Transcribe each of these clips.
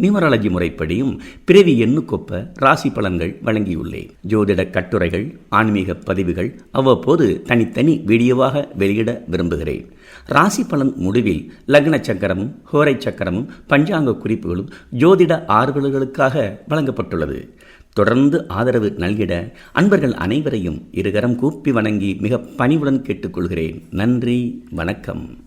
Numerology முறைப்படியும் பிறவி எண்ணுக்கொப்ப ராசி பலன்கள் வழங்கியுள்ளேன். ஜோதிட கட்டுரைகள் ஆன்மீக பதிவுகள் அவ்வப்போது தனித்தனி வீடியோவாக வெளியிட விரும்புகிறேன். ராசி பலன் முடிவில் லக்ன சக்கரமும் ஹோரை சக்கரமும் பஞ்சாங்க குறிப்புகளும் ஜோதிட ஆர்வலர்களுக்காக வழங்கப்பட்டுள்ளது. தொடர்ந்து ஆதரவு நல்கிட அன்பர்கள் அனைவரையும் இருகரம் கூப்பி வணங்கி மிக பணிவுடன் கேட்டுக்கொள்கிறேன். நன்றி வணக்கம்.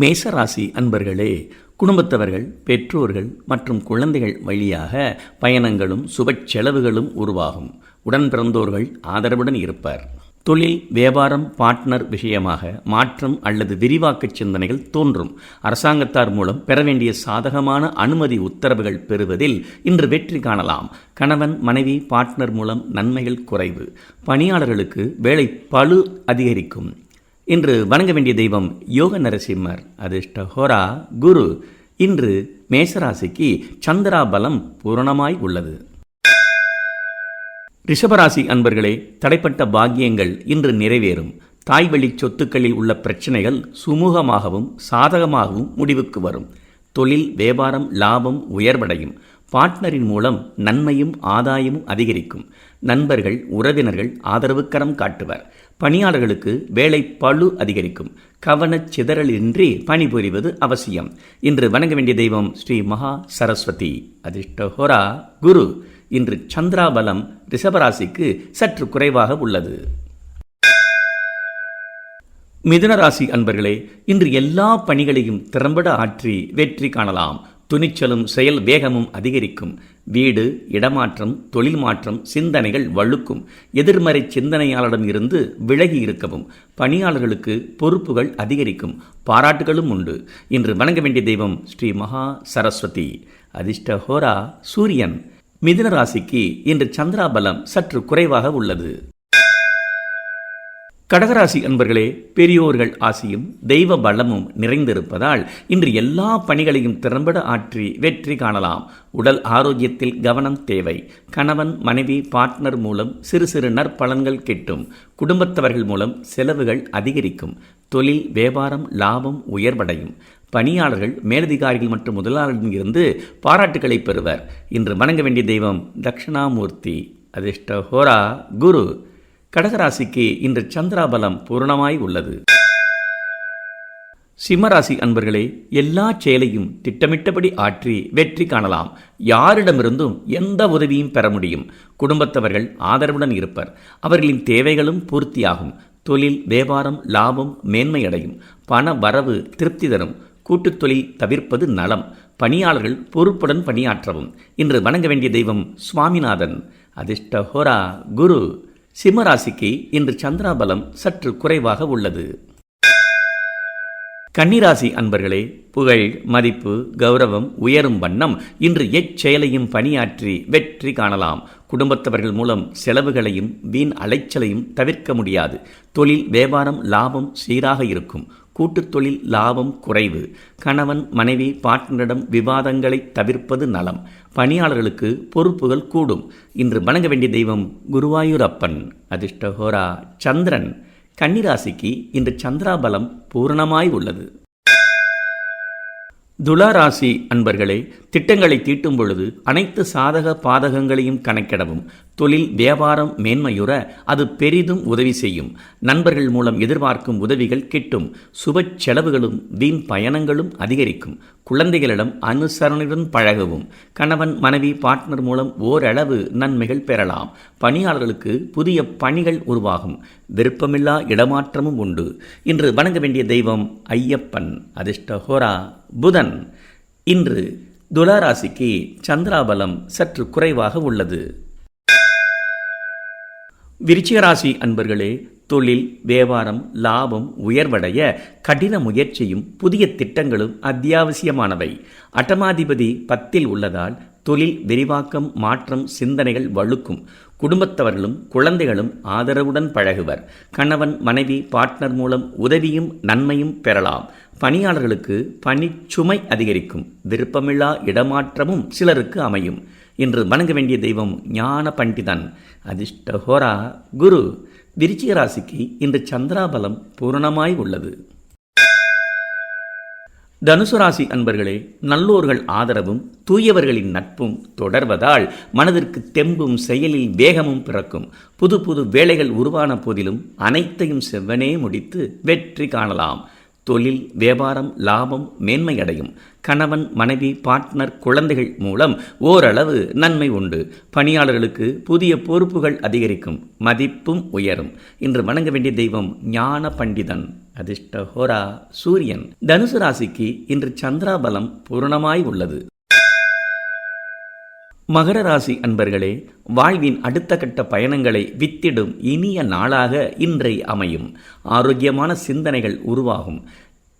மேசராசி அன்பர்களே குடும்பத்தவர்கள் பெற்றோர்கள் மற்றும் குழந்தைகள் வழியாக பயணங்களும் சுப செலவுகளும் உருவாகும். உடன் பிறந்தோர்கள் ஆதரவுடன் இருப்பார். தொழில் வியாபாரம் பார்ட்னர் விஷயமாக மாற்றம் அல்லது விரிவாக்க சிந்தனைகள் தோன்றும். அரசாங்கத்தார் மூலம் பெற வேண்டிய சாதகமான அனுமதி உத்தரவுகள் பெறுவதில் இன்று வெற்றி காணலாம். கணவன் மனைவி பார்ட்னர் மூலம் நன்மைகள் குறைவு. பணியாளர்களுக்கு வேலை பழு அதிகரிக்கும். இன்று வணங்க வேண்டிய தெய்வம் யோக நரசிம்மர். அதிர்ஷ்டஹோரா குரு. இன்று மேசராசிக்கு சந்திரா பலம் பூரணமாய் உள்ளது. ரிஷபராசி அன்பர்களே தடைப்பட்ட பாக்கியங்கள் இன்று நிறைவேறும். தாய்வழி சொத்துக்களில் உள்ள பிரச்சனைகள் சுமூகமாகவும் சாதகமாகவும் முடிவுக்கு வரும். தொழில் வியாபாரம் லாபம் உயர்வடையும். பார்ட்னரின் மூலம் நன்மையும் ஆதாயமும் அதிகரிக்கும். நண்பர்கள் உறவினர்கள் ஆதரவுக்கரம் காட்டுவர். பணியாளர்களுக்கு வேலை பழு அதிகரிக்கும். கவனச் சிதறலின்றி பணிபுரிவது அவசியம். இன்று வணங்க வேண்டிய தெய்வம் ஸ்ரீ மகா சரஸ்வதி. அதிர்ஷ்டஹோரா குரு. இன்று சந்திராபலம் ரிஷபராசிக்கு சற்று குறைவாக உள்ளது. மிதுனராசி அன்பர்களே இன்று எல்லா பணிகளையும் திறம்பட ஆற்றி வெற்றி காணலாம். துணிச்சலும் செயல் வேகமும் அதிகரிக்கும். வீடு இடமாற்றம் தொழில் மாற்றம் சிந்தனைகள் வழுக்கும். எதிர்மறை சிந்தனையாளரிடம் இருந்து விலகி இருக்கவும். பணியாளர்களுக்கு பொறுப்புகள் அதிகரிக்கும். பாராட்டுகளும் உண்டு. இன்று வணங்க வேண்டிய தெய்வம் ஸ்ரீ மகா சரஸ்வதி. அதிர்ஷ்ட ஹோரா சூரியன். மிதுன ராசிக்கு இன்று சந்திராபலம் சற்று குறைவாக உள்ளது. கடகராசி அன்பர்களே பெரியோர்கள் ஆசியும் தெய்வ பலமும் நிறைந்திருப்பதால் இன்று எல்லா பணிகளையும் திறம்பட ஆற்றி வெற்றி காணலாம். உடல் ஆரோக்கியத்தில் கவனம் தேவை. கணவன் மனைவி பார்ட்னர் மூலம் சிறு சிறு நற்பலன்கள் கிட்டும். குடும்பத்தவர்கள் மூலம் செலவுகள் அதிகரிக்கும். தொழில் வியாபாரம் லாபம் உயர்வடையும். பணியாளர்கள் மேலதிகாரிகள் மற்றும் முதலாளர்களிடம் இருந்து பாராட்டுகளை பெறுவர். இன்று வணங்க வேண்டிய தெய்வம் தட்சிணாமூர்த்தி. அதிர்ஷ்ட ஹோரா குரு. கடகராசிக்கு இன்று சந்திராபலம் பூர்ணமாய் உள்ளது. சிம்மராசி அன்பர்களே எல்லா செயலையும் திட்டமிட்டபடி ஆற்றி வெற்றி காணலாம். யாரிடமிருந்தும் எந்த உதவியும் பெற முடியும். குடும்பத்தவர்கள் ஆதரவுடன் இருப்பர். அவர்களின் தேவைகளும் பூர்த்தியாகும். தொழில் வியாபாரம் லாபம் மேன்மையடையும். பண வரவு திருப்தி தரும். கூட்டுத் தொழில் தவிர்ப்பது நலம். பணியாளர்கள் பொறுப்புடன் பணியாற்றவும். இன்று வணங்க வேண்டிய தெய்வம் சுவாமிநாதன். அதிர்ஷ்ட ஹோரா குரு! சிம்மராசிக்கு இன்று சந்திராபலம் சற்று குறைவாக உள்ளது. கன்னிராசி அன்பர்களே புகழ் மதிப்பு கௌரவம் உயரும் வண்ணம் இன்று எச்செயலையும் பணியாற்றி வெற்றி காணலாம். குடும்பத்தவர்கள் மூலம் செலவுகளையும் வீண் அலைச்சலையும் தவிர்க்க முடியாது. தொழில் வியாபாரம் லாபம் சீராக இருக்கும். கூட்டுத்தொழில் லாபம் குறைவு. கணவன் மனைவி பார்ட்னரிடம் விவாதங்களை தவிர்ப்பது நலம். பணியாளர்களுக்கு பொறுப்புகள் கூடும். இன்று வணங்க வேண்டிய தெய்வம் குருவாயூரப்பன். அதிர்ஷ்டஹோரா சந்திரன். கன்னிராசிக்கு இன்று சந்திராபலம் பூரணமாய் உள்ளது. துளாராசி அன்பர்களே திட்டங்களை தீட்டும் பொழுது அனைத்து சாதக பாதகங்களையும் கணக்கிடவும் தொழில் வியாபாரம் மேன்மையுற அது பெரிதும் உதவி செய்யும். நண்பர்கள் மூலம் எதிர்பார்க்கும் உதவிகள் கிட்டும். சுப செலவுகளும் வீண் பயணங்களும் அதிகரிக்கும். குழந்தைகளிடம் அனுசரணையுடன் பழகவும். கணவன் மனைவி பார்ட்னர் மூலம் ஓரளவு நன்மைகள் பெறலாம். பணியாளர்களுக்கு புதிய பணிகள் உருவாகும். விருப்பமில்லா இடமாற்றமும் உண்டு. இன்று வணங்க வேண்டிய தெய்வம் ஐயப்பன். அதிர்ஷ்டஹோரா புதன். இன்று துளாராசிக்கு சந்திராபலம் சற்று குறைவாக உள்ளது. விருச்சிகராசி அன்பர்களே தொழில் வியாபாரம் லாபம் உயர்வடைய கடின முயற்சியும் புதிய திட்டங்களும் அத்தியாவசியமானவை. அட்டமாதிபதி பத்தில் உள்ளதால் தொழில் விரிவாக்கம் மாற்றம் சிந்தனைகள் வழுக்கும். குடும்பத்தவர்களும் குழந்தைகளும் ஆதரவுடன் பழகுவர். கணவன் மனைவி பார்ட்னர் மூலம் உதவியும் நன்மையும் பெறலாம். பணியாளர்களுக்கு பணிச்சுமை அதிகரிக்கும் விருப்பமில்லா இடமாற்றமும் சிலருக்கு அமையும். இன்று வணங்க வேண்டிய தெய்வம் ஞான பண்டிதன். அதிர்ஷ்டஹோரா குரு. விருச்சிக ராசிக்கு இன்று சந்திராபலம் பூரணமாய் உள்ளது. தனுசு ராசி அன்பர்களே நல்லோர்கள் ஆதரவும் தூயவர்களின் நட்பும் தொடர்வதால் மனதிற்கு தெம்பும் செயலில் வேகமும் பிறக்கும். புது புது வேலைகள் உருவான போதிலும் அனைத்தையும் செவ்வனே முடித்து வெற்றி காணலாம். தொழில் வியாபாரம் லாபம் மேன்மையடையும். கணவன் மனைவி பார்ட்னர் குழந்தைகள் மூலம் ஓரளவு நன்மை உண்டு. பணியாளர்களுக்கு புதிய பொறுப்புகள் அதிகரிக்கும். மதிப்பும் உயரும். இன்று வணங்க வேண்டிய தெய்வம் ஞான பண்டிதன். அதிர்ஷ்ட ஹோரா சூரியன். தனுசு ராசிக்கு இன்று சந்திராபலம் பூரணமாய் உள்ளது. மகர ராசி அன்பர்களே வாழ்வின் அடுத்த கட்ட பயணங்களை வித்திடும் இனிய நாளாக இன்றை அமையும். ஆரோக்கியமான சிந்தனைகள் உருவாகும்.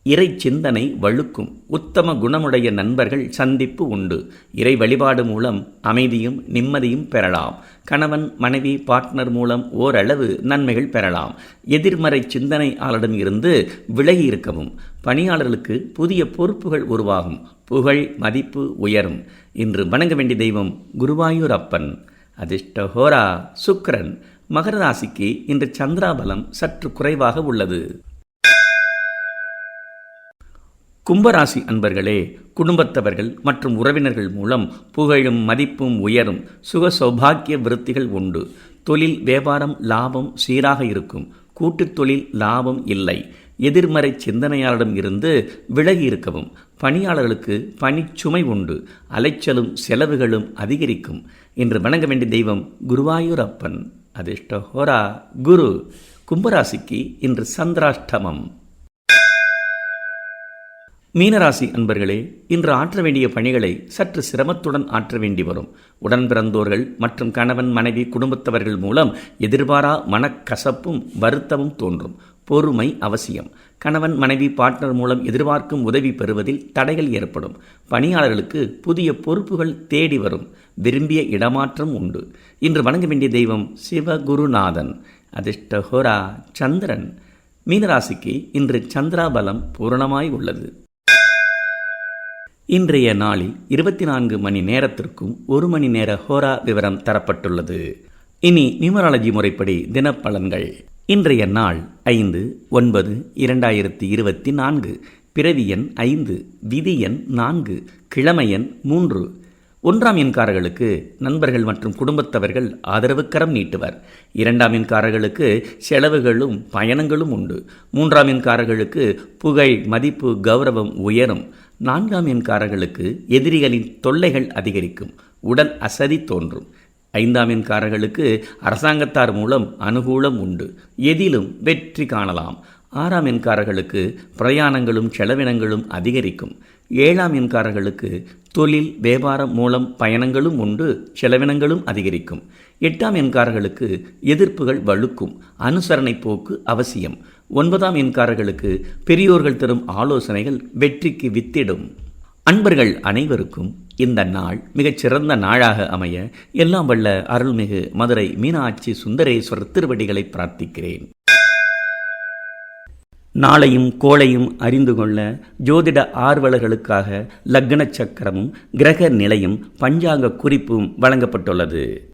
இறை சிந்தனை வழுக்கும். உத்தம குணமுடைய நண்பர்கள் சந்திப்பு உண்டு. இறை வழிபாடு மூலம் அமைதியும் நிம்மதியும் பெறலாம். கணவன் மனைவி பார்ட்னர் மூலம் ஓரளவு நன்மைகள் பெறலாம். எதிர்மறை சிந்தனையாளரிடம் இருந்து விலகி இருக்கவும். பணியாளர்களுக்கு புதிய பொறுப்புகள் உருவாகும். புகழ் மதிப்பு உயரும். இன்று வணங்க வேண்டிய தெய்வம் குருவாயூர் அப்பன். அதிர்ஷ்ட ஹோரா சுக்கரன். மகர ராசிக்கு இன்று சந்திராபலம் சற்று குறைவாக உள்ளது. கும்பராசி அன்பர்களே குடும்பத்தவர்கள் மற்றும் உறவினர்கள் மூலம் புகழும் மதிப்பும் உயரும். சுக சௌபாக்கிய விருத்திகள் உண்டு. தொழில் வியாபாரம் லாபம் சீராக இருக்கும். கூட்டுத் தொழில் லாபம் இல்லை. எதிர்மறை சிந்தனையாளரிடம் இருந்து விலகி இருக்கவும். பணியாளர்களுக்கு பணிச்சுமை உண்டு. அலைச்சலும் செலவுகளும் அதிகரிக்கும் என்று வணங்க வேண்டிய தெய்வம் குருவாயூர் அப்பன் அதிர்ஷ்ட ஹோரா. குரு. கும்பராசிக்கு இன்று சந்திராஷ்டமம். மீனராசி அன்பர்களே இன்று ஆற்ற வேண்டிய பணிகளை சற்று சிரமத்துடன் ஆற்ற வேண்டி வரும். உடன் பிறந்தோர்கள் மற்றும் கணவன் மனைவி குடும்பத்தவர்கள் மூலம் எதிர்பாரா மனக்கசப்பும் வருத்தமும் தோன்றும். பொறுமை அவசியம். கணவன் மனைவி பார்ட்னர் மூலம் எதிர்பார்க்கும் உதவி பெறுவதில் தடைகள் ஏற்படும். பணியாளர்களுக்கு புதிய பொறுப்புகள் தேடி வரும். விரும்பிய இடமாற்றம் உண்டு. இன்று வணங்க வேண்டிய தெய்வம் சிவகுருநாதன். அதிர்ஷ்டஹோரா சந்திரன். மீனராசிக்கு இன்று சந்திராபலம் பூரணமாய் உள்ளது. இன்றைய நாளில் இருபத்தி நான்கு மணி நேரத்திற்கும் ஒரு மணி நேர ஹோரா விவரம் தரப்பட்டுள்ளது. இனி நியூமராலஜி முறைப்படி தினப்பலன்கள். இன்றைய நாள் ஐந்து ஒன்பது இரண்டாயிரத்தி இருபத்தி நான்கு. பிறவி எண் ஐந்து விதி எண் நான்கு கிழமை எண் மூன்று. ஒன்றாம் எண்காரர்களுக்கு நண்பர்கள் மற்றும் குடும்பத்தவர்கள் ஆதரவுக்கரம் நீட்டுவர். இரண்டாம் எண்காரர்களுக்கு செலவுகளும் பயணங்களும் உண்டு. மூன்றாம் எண்காரர்களுக்கு புகழ் மதிப்பு கௌரவம் உயரும். நான்காம் எண்காரர்களுக்கு எதிரிகளின் தொல்லைகள் அதிகரிக்கும். உடல் அசதி தோன்றும். ஐந்தாம் எண்காரர்களுக்கு அரசாங்கத்தார் மூலம் அனுகூலம் உண்டு. எதிலும் வெற்றி காணலாம். ஆறாம் எண்காரர்களுக்கு பிரயாணங்களும் செலவினங்களும் அதிகரிக்கும். ஏழாம் எண்காரர்களுக்கு தொழில் வியாபாரம் மூலம் பயணங்களும் உண்டு செலவினங்களும் அதிகரிக்கும். எட்டாம் எண்காரர்களுக்கு எதிர்ப்புகள் வலுக்கும். அனுசரணை போக்கு அவசியம். ஒன்பதாம் எண்காரர்களுக்கு பெரியோர்கள் தரும் ஆலோசனைகள் வெற்றிக்கு வித்திடும். அன்பர்கள் அனைவருக்கும் இந்த நாள் மிகச் சிறந்த நாளாக அமைய எல்லாம் வல்ல அருள்மிகு மதுரை மீனாட்சி சுந்தரேஸ்வரர் திருவடிகளை பிரார்த்திக்கிறேன். நாளையும் கோளையும் அறிந்து கொள்ள ஜோதிட ஆர்வலர்களுக்காக லக்ன சக்கரமும் கிரக நிலையும் பஞ்சாங்க குறிப்பும் வழங்கப்பட்டுள்ளது.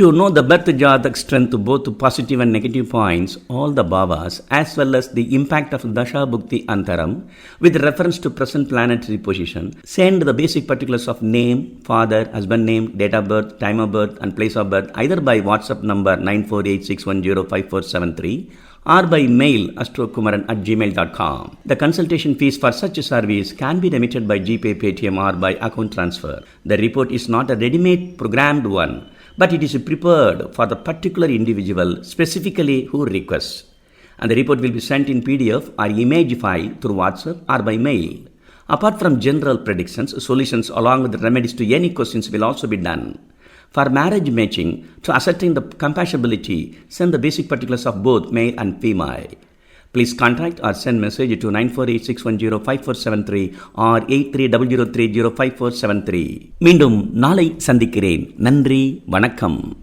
To know the birth Jatak strength, both positive and negative points, all the bhavas, as well as the impact of Dasha Bhukti Antaram with reference to present planetary position, send the basic particulars of name, father, husband name, date of birth, time of birth, and place of birth either by WhatsApp number 948610547 or by mail astrokumaran at gmail.com. The consultation fees for such a service can be remitted by GPay, Paytm or by account transfer. The report is not a ready-made programmed one, but it is prepared for the particular individual specifically who requests. And the report will be sent in PDF or image file through WhatsApp or by mail. Apart from general predictions, solutions along with remedies to any questions will also be done. For marriage matching, to ascertain the compatibility, send the basic particulars of both male and female. Please contact or send message to 948610547 or 8300305473. மீண்டும் நாளை சந்திக்கிறேன் நன்றி வணக்கம்